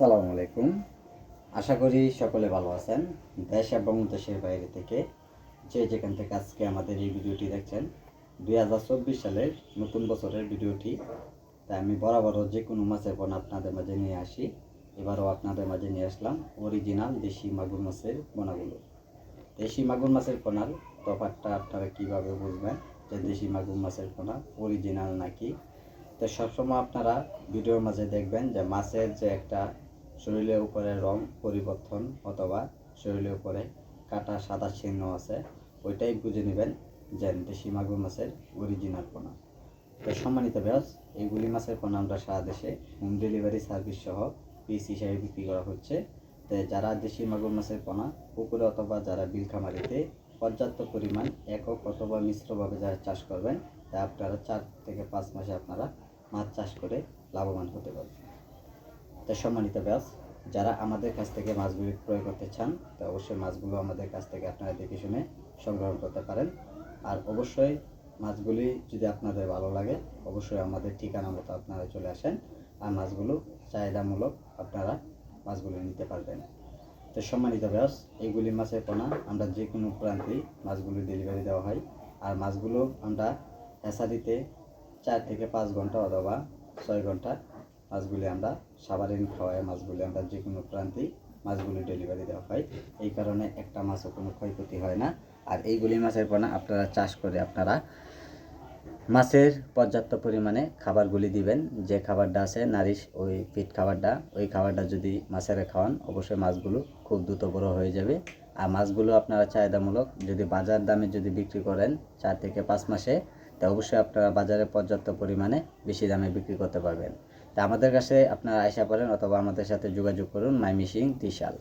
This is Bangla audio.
সালামু আলাইকুম। আশা করি সকলে ভালো আছেন, দেশ এবং দেশের বাইরে থেকে যে যেখান থেকে আজকে আমাদের এই ভিডিওটি দেখছেন, দুই হাজার চব্বিশ সালের নতুন বছরের ভিডিওটি। তাই আমি বরাবরও যে কোনো মাছের পোনা আপনাদের মাঝে নিয়ে আসি, এবারও আপনাদের মাঝে নিয়ে আসলাম অরিজিনাল দেশি মাগুর মাছের পোনাগুলো দেশি মাগুর মাছের পোনার তফাৎটা আপনারা কীভাবে বুঝবেন যে দেশি মাগুর মাছের পোনা অরিজিনাল নাকি? তো সবসময় আপনারা ভিডিওর মাঝে দেখবেন যে মাছের যে একটা শরীরের উপরে রং পরিবর্তন অথবা শরীরের উপরে কাটা সাদা চিহ্ন আছে, ওইটাই বুঝে নেবেন যে দেশি মাগুর মাছের অরিজিনাল পোনা তো সম্মানিত ব্যাস এইগুলি মাছের পোনা আমরা সারা দেশে হোম ডেলিভারি সার্ভিস সহ পিস হিসাবে বিক্রি করা হচ্ছে। তো যারা দেশি মাগুর মাছের পোনা, পুকুরে অথবা যারা বিলখামারিতে পর্যাপ্ত পরিমাণ একক অথবা মিশ্রভাবে যারা চাষ করবেন, তা আপনারা চার থেকে পাঁচ মাসে আপনারা মাছ চাষ করে লাভবান হতে পারবেন। তো সম্মানিত ব্যাস যারা আমাদের কাছ থেকে মাছগুলি ক্রয় করতে চান, তো অবশ্যই মাছগুলো আমাদের কাছ থেকে আপনারা দেখে শুনে সংগ্রহ করতে পারেন। আর অবশ্যই মাছগুলি যদি আপনাদের ভালো লাগে, অবশ্যই আমাদের ঠিকানা মতো আপনারা চলে আসেন আর মাছগুলো চাহিদামূলক আপনারা মাছগুলো নিতে পারবেন। তো সম্মানিত ব্যাস এইগুলি মাছের পোনা, আমরা যে কোনো প্রান্তেই মাছগুলো ডেলিভারি দেওয়া হয়। আর মাছগুলো আমরা হেসারিতে চার থেকে পাঁচ ঘণ্টা অথবা ছয় ঘণ্টা মাছগুলি আমরা সাবারিন খাওয়ায় মাছগুলি আমরা যে কোনো প্রান্তেই মাছগুলি ডেলিভারি দেওয়া হয়। এই কারণে একটা মাছও কোনো ক্ষয়ক্ষতি হয় না। আর এইগুলি মাছের পোনা আপনারা চাষ করে আপনারা মাছের পর্যাপ্ত পরিমাণে খাবারগুলি দিবেন। যে খাবারটা আছে, নারিশ, ওই ফিট খাবারটা, ওই খাবারটা যদি মাছের খাওয়ান, অবশ্যই মাছগুলো খুব দ্রুত বড় হয়ে যাবে। আর মাছগুলো আপনারা চাহিদামূলক যদি বাজার দামে যদি বিক্রি করেন চার থেকে পাঁচ মাসে, তা অবশ্যই আপনারা বাজারে পর্যাপ্ত পরিমাণে বেশি দামে বিক্রি করতে পারবেন। তা আমাদের কাছে আপনারা আয়সা করেন অথবা আমাদের সাথে যোগাযোগ করুন মাই মিশিং ত্রিশাল